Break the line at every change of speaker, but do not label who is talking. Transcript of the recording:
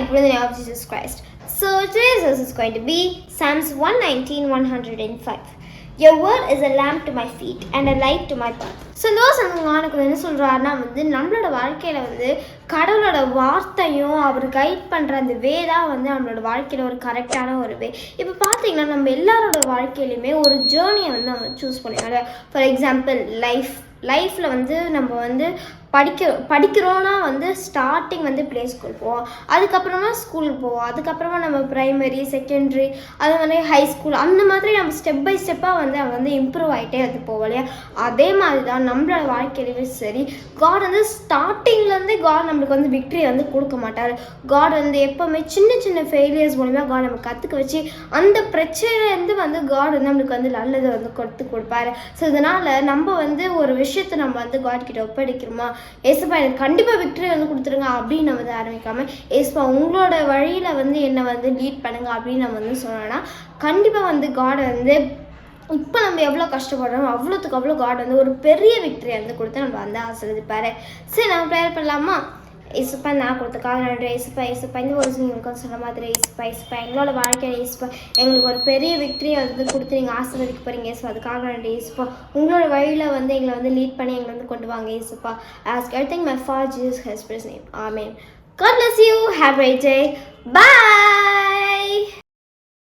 put in the name of Jesus Christ. So today's verse is going to be Psalms 119, 105. Your word is a lamp to my feet and a light to my path. So இந்த சந்தோஷம் என்ன சொல்கிறாருன்னா வந்து நம்மளோட வாழ்க்கையில் வந்து கடவுளோட வார்த்தையும் அவர் கைட் பண்ணுற அந்த வே தான் வந்து நம்மளோட வாழ்க்கையில் ஒரு கரெக்டான ஒரு வே இப்போ பார்த்தீங்கன்னா நம்ம எல்லாரோட வாழ்க்கையிலையுமே ஒரு ஜேர்னியை வந்து நம்ம சூஸ் பண்ணிக்கலாம் ஃபார் எக்ஸாம்பிள் லைஃப் லைஃப்பில் வந்து நம்ம வந்து படிக்க படிக்கிறோன்னா வந்து ஸ்டார்டிங் வந்து ப்ளே ஸ்கூல் போவோம். அதுக்கப்புறமா ஸ்கூலுக்கு போவோம். அதுக்கப்புறமா நம்ம ப்ரைமரி செகண்டரி அது மாதிரி ஹை ஸ்கூல் அந்த மாதிரி நம்ம ஸ்டெப் பை ஸ்டெப்பாக வந்து அவன் வந்து இம்ப்ரூவ் ஆகிட்டே வந்து போவோம் இல்லையா? அதே மாதிரி தான் நம்மளோட வாழ்க்கையிலுமே சரி காட் வந்து ஸ்டார்டிங்லேருந்தே காட் நம்மளுக்கு வந்து விக்ட்ரி வந்து கொடுக்க மாட்டார். காட் வந்து எப்போவுமே சின்ன சின்ன ஃபெயிலியர்ஸ் மூலிமா காட் நம்ம கற்றுக்க வச்சு அந்த பிரச்சனையிலேருந்து வந்து காட் வந்து நம்மளுக்கு வந்து நல்லதை வந்து கொடுத்து கொடுப்பாரு. ஸோ இதனால் நம்ம வந்து ஒரு விஷயத்தை நம்ம வந்து காட் கிட்ட ஒப்படைக்கிறோமா? ஏசப்பா எனக்கு கண்டிப்பாக விக்டரி வந்து கொடுத்துருங்க அப்படின்னு நம்ம வந்து ஆரம்பிக்காம ஏசப்பா உங்களோட வழியில் வந்து என்னை வந்து லீட் பண்ணுங்க அப்படின்னு நம்ம வந்து சொன்னோன்னா கண்டிப்பாக வந்து காடை வந்து இப்போ நம்ம எவ்வளோ கஷ்டப்படுறோம் அவ்வளோத்துக்கு அவ்வளோ காட் வந்து ஒரு பெரிய விக்டரியை வந்து கொடுத்து நம்ம வந்து ஆசிர்வதிப்பார். சரி நம்ம ப்ரேயர் பண்ணலாமா இசுப்பா நான் கொடுத்துக்காக நன்றி இசுப்பா இசுப்பா இந்த ஒரு உங்களுக்கு சொன்ன மாதிரி இசுப்பா இசுப்பா எங்களோட வாழ்க்கையில் இசுப்பா எங்களுக்கு ஒரு பெரிய விக்டரி வந்து கொடுத்து நீங்கள் ஆசீர்வதிக்க போகிறீங்க இசுப்பா அதுக்காக நன்றி இசுப்பா உங்களோட வழியில் வந்து எங்களை வந்து லீட் பண்ணி எங்களை வந்து கொண்டு வாங்க இசுப்பா ask I think my for Jesus his precious name amen God bless you. Have a great day. Bye.